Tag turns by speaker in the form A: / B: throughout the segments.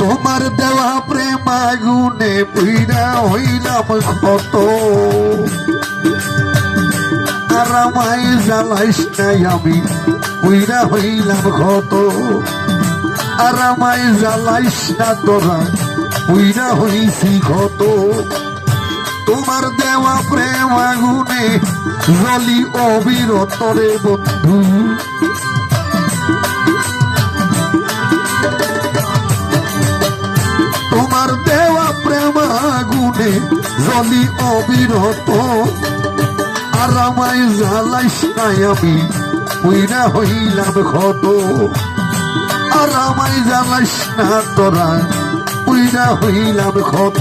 A: তোমার দেওয়া প্রেম আগুনে পুইরা হইলাম কত আর আমায় জ্বালাইস নাই আমি পুইরা হইলাম ক্ষত। আর আমায় জ্বালাইস না তোরা পুইরা হইছি ক্ষত। তোমার দেওয়া প্রেম আগুনে জলি অবিরতরে বন্ধু। আগুনে জলি অবিরত আর আমায় জ্বালাইস নাই আমি উইরা হইলাম ক্ষত। আর আমায় জ্বালাইস না তোরা উইরা হইলাম ক্ষত।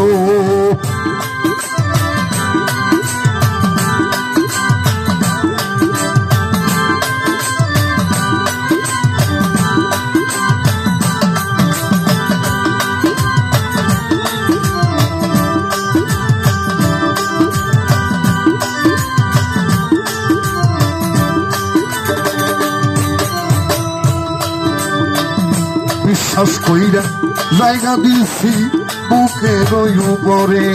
A: বিশ্বাস কইরা জায়গা দিছি বুকে রই উপরে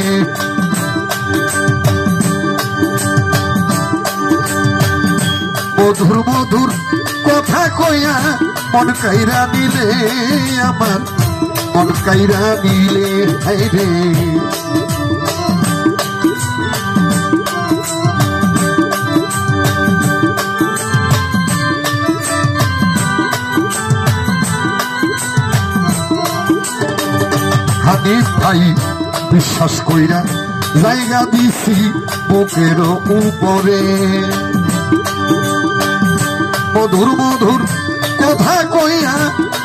A: মধুর মধুর কথা কইয়া মন কাইরা দিলে আমার, মন কাইরা দিলে হাইরে হানিফ ভাই, বিশ্বাস কইরা জায়গা দিছি বুকের উপরে। মধুর মধুর কথা কইয়া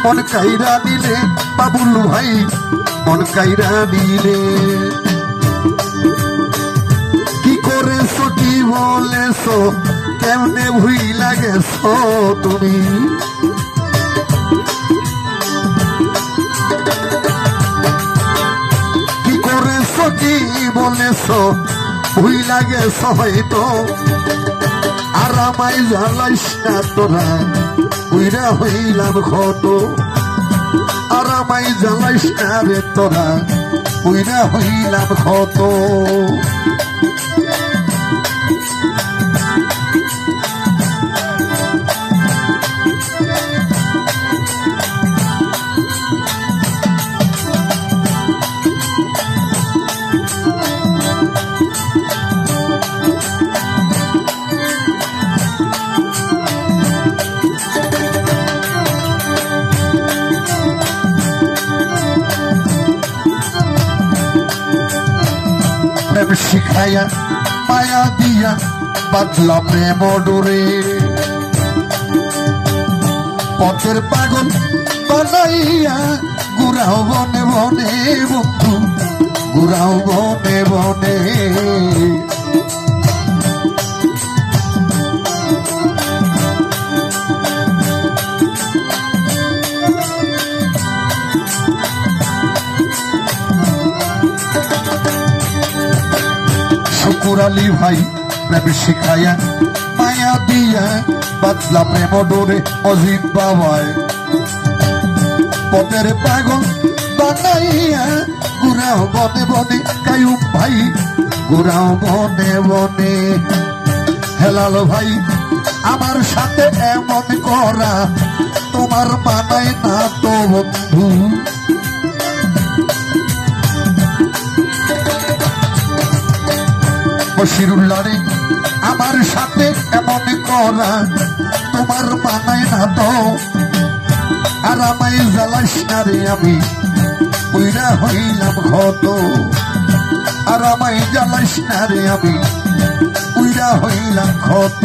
A: মন কাইরা দিলে, বাবুল ভাই, মন কাইরা দিলে। কি করেছ, কি বলেছ, কেমনে ভুই লাগেছো তুমি? বলেছ ভুই লাগেছো হয়তো আর আমায় জ্বালাইস তোরা উইরা হইলাম ক্ষত। আর আমায় জ্বালাইস রে তোরা উইরা হইলাম ক্ষত। প্রেম শিখাইয়া মায়া দিয়া বাদলা প্রেম ডোরে। পথের পাগল বানাইয়া গুড়াও বনে বনে বন্ধু, গুড়াও বনে বনে। শুকুর ভাই, প্রেম শিখাইয়া, মায়া দিয়া বাদলা প্রেম ডোরে অজিত বাবায় পথের পাগল বানাইয়া গুড়াও বনে বনে, কায়ুম ভাই গুড়াও বনে বনে। হেলাল ভাই, আমার সাথে এমন করা, তোমার মানায় না তো বন্ধু। বসিরুল্লাহ রে আমার সাথে এমন করা তোমার মানায় না তো। আর আমায় জ্বালাস না রে আমি পুইরা হইলাম ক্ষত। আর আমায় জ্বালাস না রে আমি পুইরা হইলাম ক্ষত।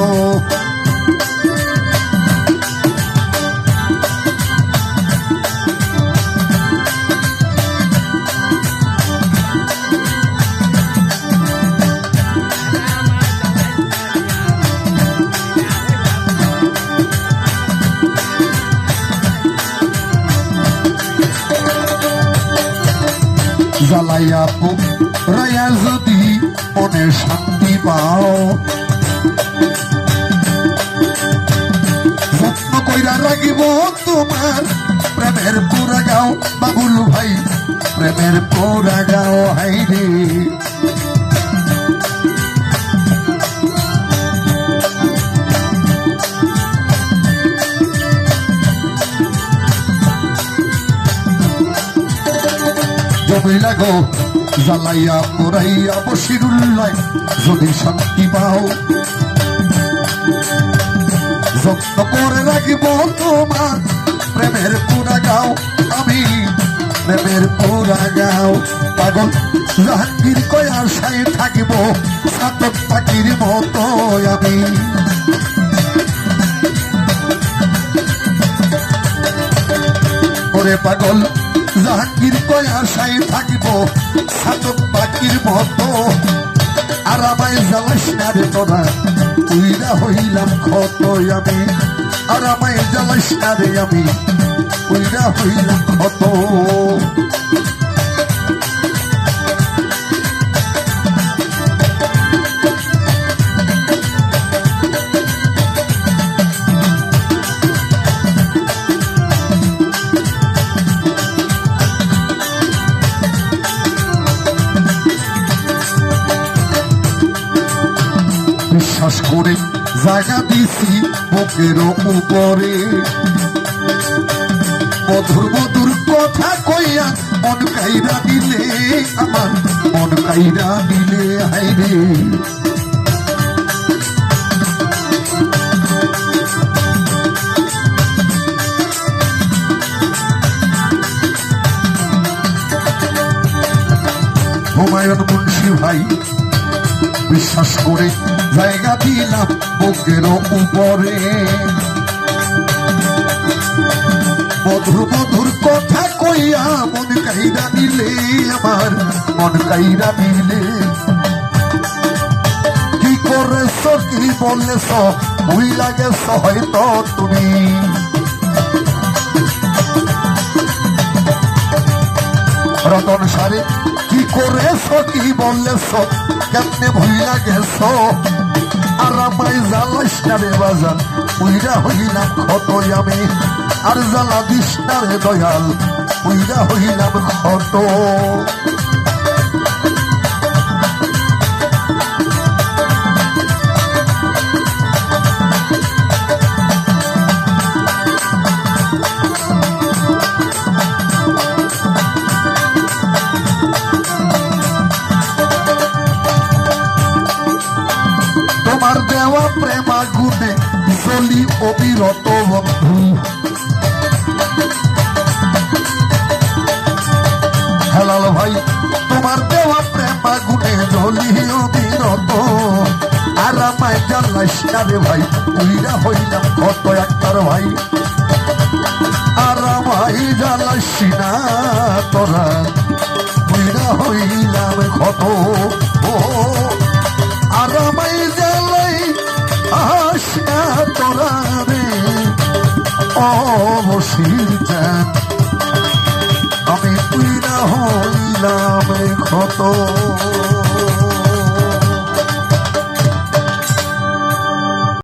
A: জ্বালাইয়া রায়া যদি মনে শান্তি পাও। যত্ন কইরা রাখিব তোমার প্রেমের পুরা গাও। বাবুল ভাই, প্রেমের পোড়া গাও, হাই। রে জমি লাগো, জ্বালাইয়া পোড়াইয়া বসিরুল্লাই যদি শান্তি পাও। যত্ন করে রাখিব তোমার প্রেমের পুরা গাও আমি প্রেমের পুরা গাও পাগল, জাহাঙ্গীর কয়ার সাই থাকিব, সাতক পাখির মতো আমি। ওরে পাগল জাহাঙ্গীর কয়া সাই থাকিব সাতক পাখির মতো। আরামাই জালাস না রে তোরা, উইরা হইলাম ক্ষত আমি। আরামাই জালাস না রে আমি, উইরা হইলাম ক্ষত। বিশ্বাস করে, জায়গা দিছি বুকের উপরে। মধুর মধুর কথা কইয়া মন কাইরা দিলে আমার, মন কাইরা দিলে হাইরে হুমায়ুন মুন্সি ভাই বিশ্বাস করে জায়গা দিলাম বুকের উপরে। মধুর মধুর কথা কইয়া মন কাইরা দিলে আমার, মন কাইরা দিলে। কি করেছ, কি বললেছ ভুই লাগেছ হয়তো তুমি? রতন সারে, কি করেছ কি বললেছ কেমনে ভুইলা গেছ আর আমায় জ্বালাস না রে বাজার উইরা হইলাম ক্ষত আমি, আর জ্বালা দিস না রে দয়াল, উইরা হইলাম ক্ষত। অবিরত বন্ধু। হেলাল ভাই, তোমার দেওয়া প্রেমা গুণে চলি অবিরত। আর আমায় জানলাইস না রে ভাই, উইরা হইলাম কত একটার ভাই। আর আমায় জানলাইস না তোরা, উইরা হইলাম কত। ও, আর আমায় যান আমি তুই না হইলাম ক্ষত।